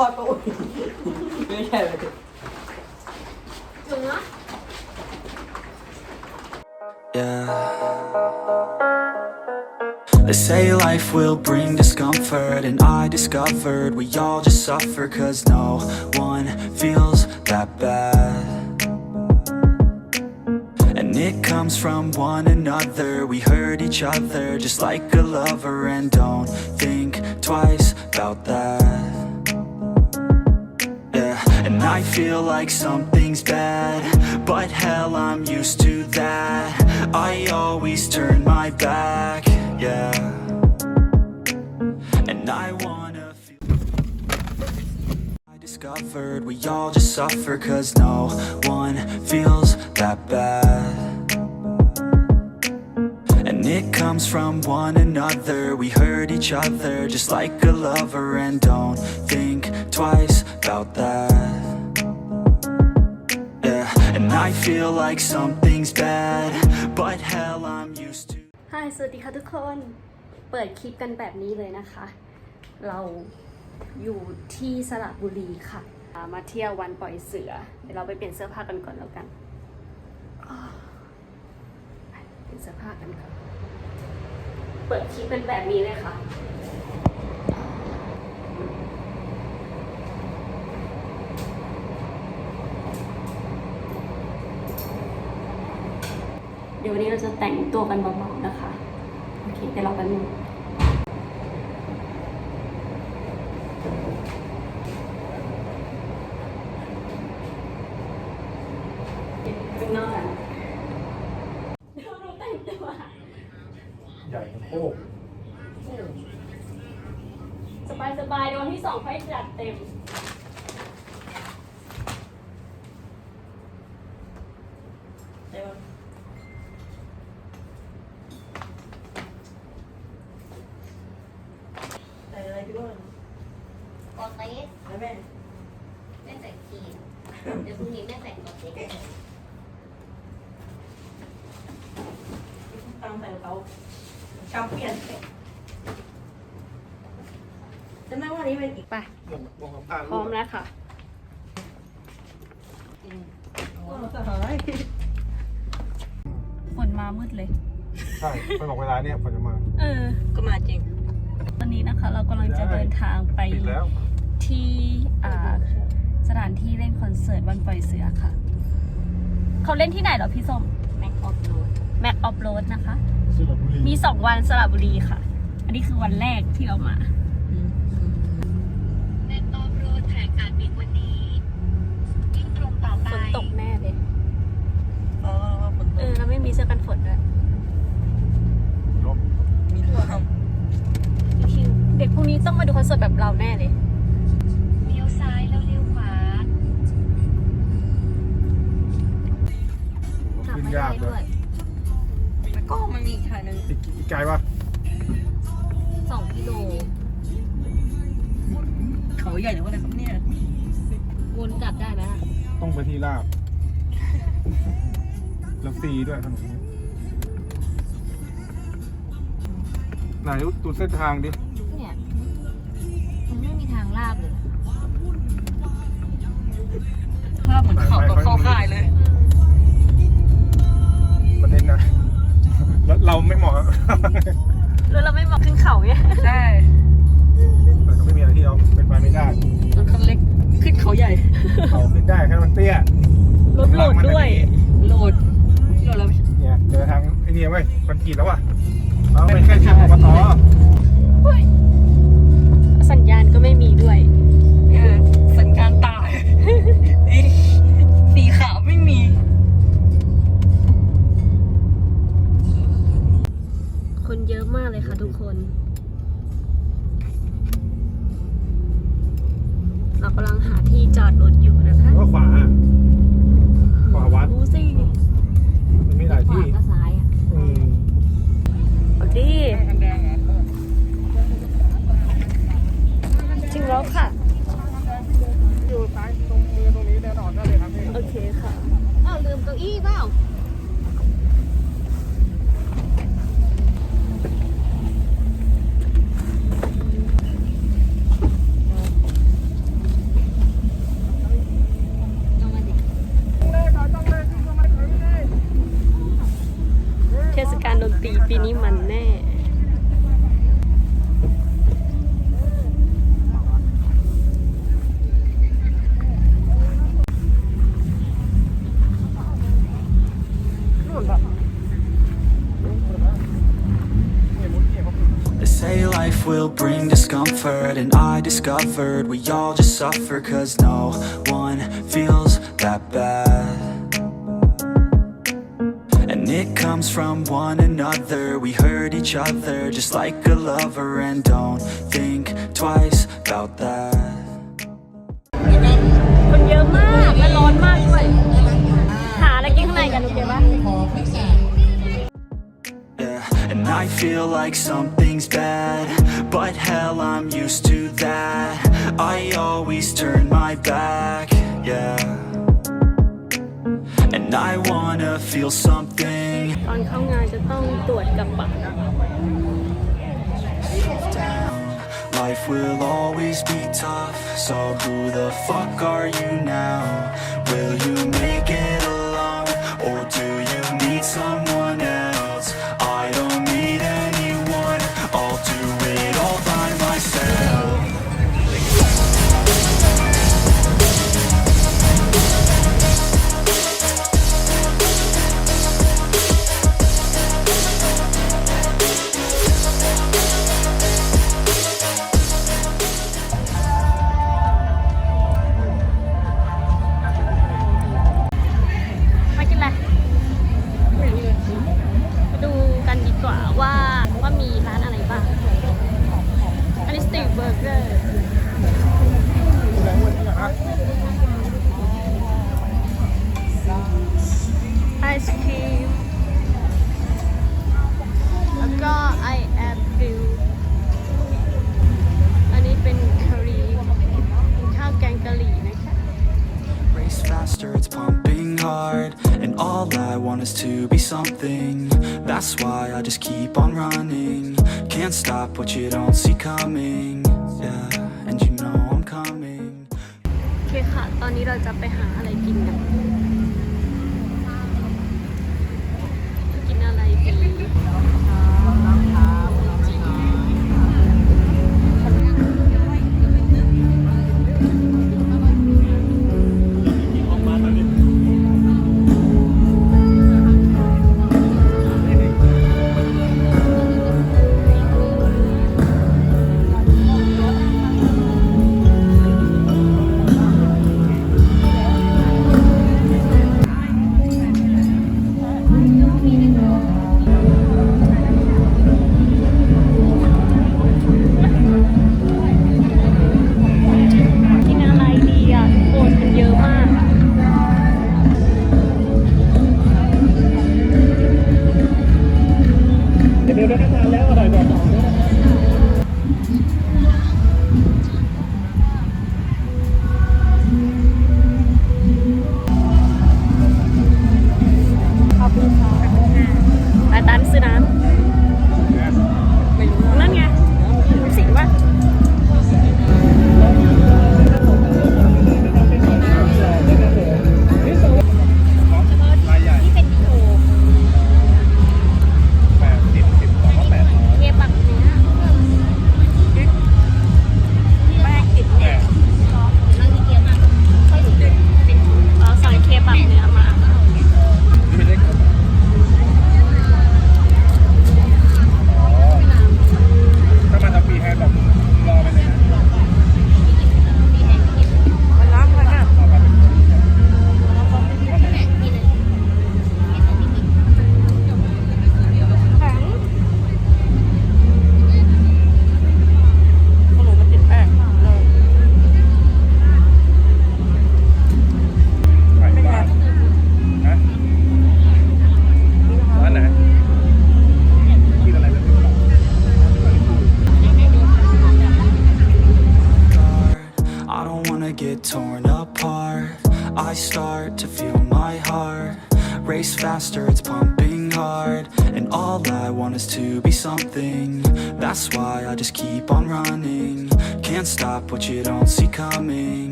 โดยทอดปลาอุ้ยไม่ใช่เลย ถึงนะ Yeah. They say life will bring discomfort, and I discovered we all just suffer cause no one feels that bad. And it comes from one another, we hurt each other just like a lover, and don't think twice about I feel like something's bad, but hell, I'm used to that. I always turn my back, yeah. And I wanna feel. I discovered we all just suffer cause no one feels that bad. And it comes from one another. We hurt each other just like a lover, and don't think twice about that. Yeah, and I feel like something's bad, but hell, I'm used to. ฮายสวัสดีค่ะทุกคน เปิดคลิปกันแบบนี้เลยนะคะ เราอยู่ที่สระบุรีค่ะ มาเที่ยววันปล่อยเสือ เดี๋ยวเราไปเปลี่ยนเสื้อผ้ากันก่อนแล้วกันอ้าวไปเปลี่ยนเสื้อผ้ากันก่อน เปิดคลิปเป็นแบบนี้เลยค่ะ เดี๋ยววันนี้เราจะแต่งตัวกันเบาๆนะคะ โอเคเดี๋ยวเราไปบนึงข้างนอกกันเดี๋ยวเราแต่งตัวใหญ่โคกสบายสบายๆเดี๋ยววันที่สองค่อยจัดเต็ม ใช่ปะใส่อะไรพี่อ้วน กอเต๊ก แล้วแม่ แม่ใส่ครีมเดี๋ยวพรุ่งนี้แม่ใส่กอเต๊ก ตามใส่เขาจำเปลี่ยนจำได้ว่าอันนี้เป็นอีก ไป วงวงกับผ้า พร้อมแล้วค่ะ ตัวสหาย ฝนมามืดเลย ใช่ไปบอกเวลาเนี่ยฝนจะมาเออ ก็มาจริงตอนนี้นะคะ เรากำลังจะเดินทางไปปิดแล้วที่อ่าสถานที่เล่นคอนเสิร์ตวันปล่อยเสือค่ะ เขาเล่นที่ไหนเหรอพี่ส้มแม็กออฟโรดแม็กออฟโรดนะคะ สระบุรีมีสองวันสระบุรีค่ะ อันนี้คือวันแรกที่เรามาแม่ตอบโรดแถลงการปิดวันนี้วิ่งตรงต่อไปฝนตกแน่เลย อ๋อฝนตเอกอแล้วไม่มีเสื้อกันฝนด้วยลบมี ทั่วครับคิวเด็กพวกนี้ต้องมาดูคอนเสิร์ตแบบเราแน่เลย เลี้ยวซ้ายแล้วเลี้ยวขวา กลับขึ้นไม่ยาได้กเลด้วยยแล้วก็มันมีอีกทางหนึ่งอีกอีกไกลปะสองกิโล เขาใหญ่หรือว่าอะไรครับเนี่ย วนกลับได้ไหมล่ะต้องไปที่ลาบ แล้วฟรีด้วยถนนนี้ ไหนดูเส้นทางดิ เนี่ยมันไม่มีทางลาบเลยภาพเหมือนเขากับเข้าค่ายเลย ประเด็นนะแล้วเราไม่เหมาะ แล้วเราไม่มาขึ้นเขาเนี่ยใช่แต่ก็ไม่มีอะไรที่เราเป็นไปไม่ได้ รถคันเล็กขึ้นเขาใหญ่ เขาขึ้นได้แค่มันเตี้ย รถโหลดด้วย โหลด โหลดแล้ว เนี่ยเจอทางไอ้นี่เว้ยคอนกรีตแล้วว่ะ เราเป็นแค่ชื่อมอบตเฮ้ยสัญญาณก็ไม่มีด้วย discovered we all just suffer cause no one feels that bad and it comes from one another we hurt each other just like a lover and don't think twice about that คนเยอะมากและร้อนมากด้วย หาอะไรกินข้างในกันโอเคปะ I feel like something's bad But hell, I'm used to that I always turn my back, yeah And I wanna feel something Life will always be tough So who the fuck are you now? Will you make it alone? Or do you need someone?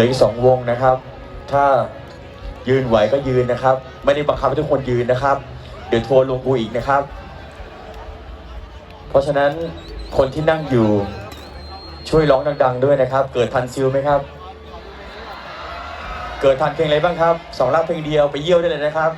ลืออีกสองวงนะครับ ถ้ายืนไหวก็ยืนนะครับ ไม่ได้บังคับให้ทุกคนยืนนะครับ เดี๋ยวทัวร์ลงกูอีกนะครับ เพราะฉะนั้นคนที่นั่งอยู่ช่วยร้องดัง ๆ ด้วยนะครับ เกิดทันซิลไหมครับ เกิดทันเพลงอะไรบ้างครับสองรักเพลงเดียวไปเยี่ยวได้เลยนะครับ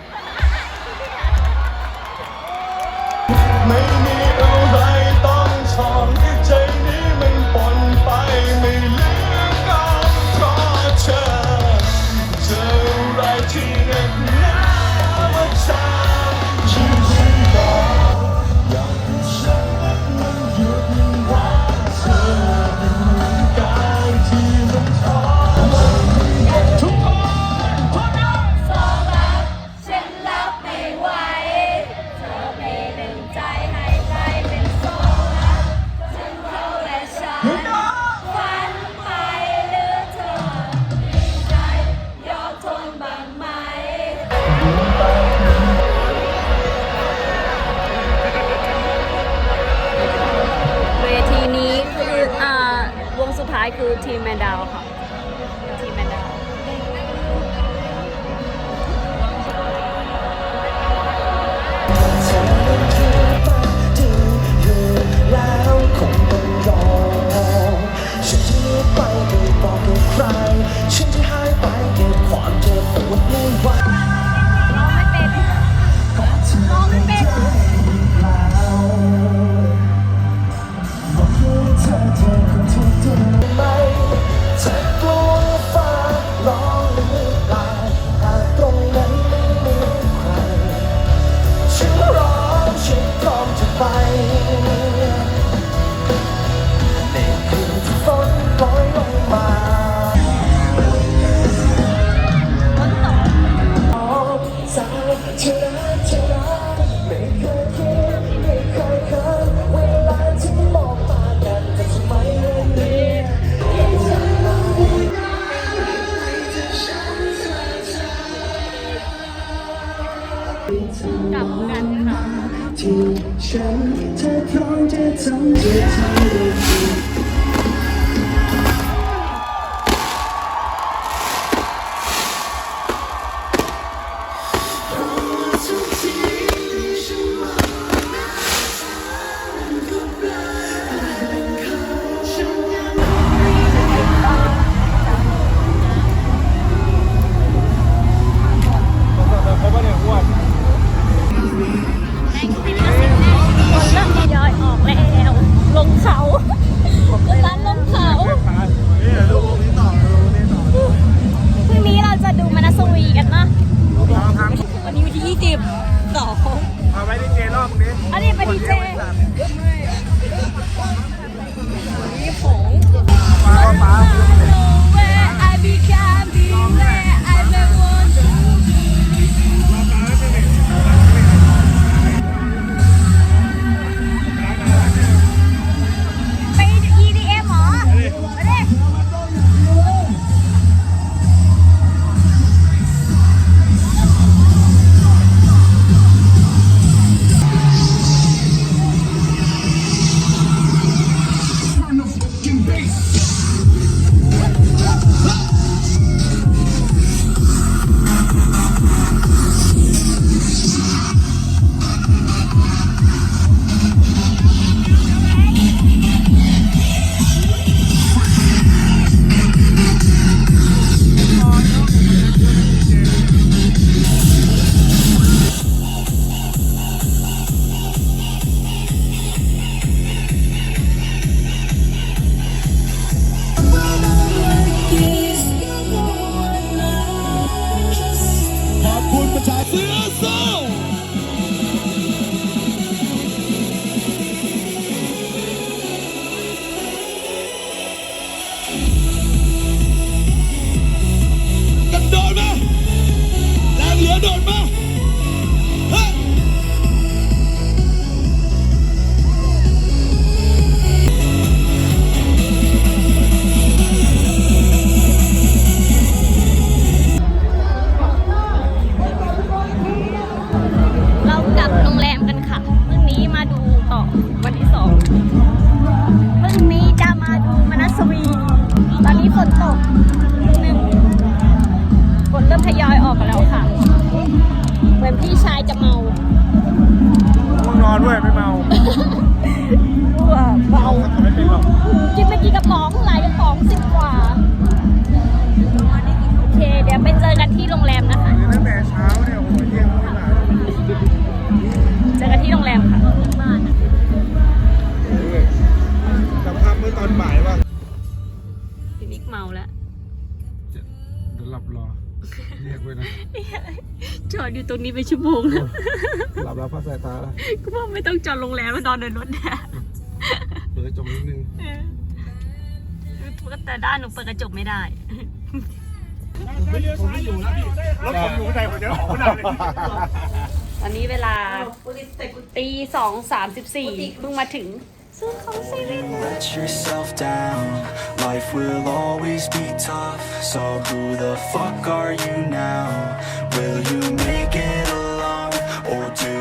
ที่ฉันเธอพร้อมจะทำจะทำได้ ดีเจ อดอยู่ตรงนี้ไปชั่วโมงแล้วหลับแล้วพักสายตาแล้วก็บอกไม่ต้องจอดโรงแรมมานอนในรถเนี่ยเปิดกระจกนิดนึงแต่ด้านหนูเปิดกระจกไม่ได้ไม่เลี้ยวซ้ายอยู่แล้วรถผมอยู่ข้างในผมจะออกไม่ได้เลยตอนนี้เวลาตีสองสามสิบสี่เพิ่งมาถึง Let yourself down. Life will always be tough. So who the fuck are you now? Will you make it alone? Or do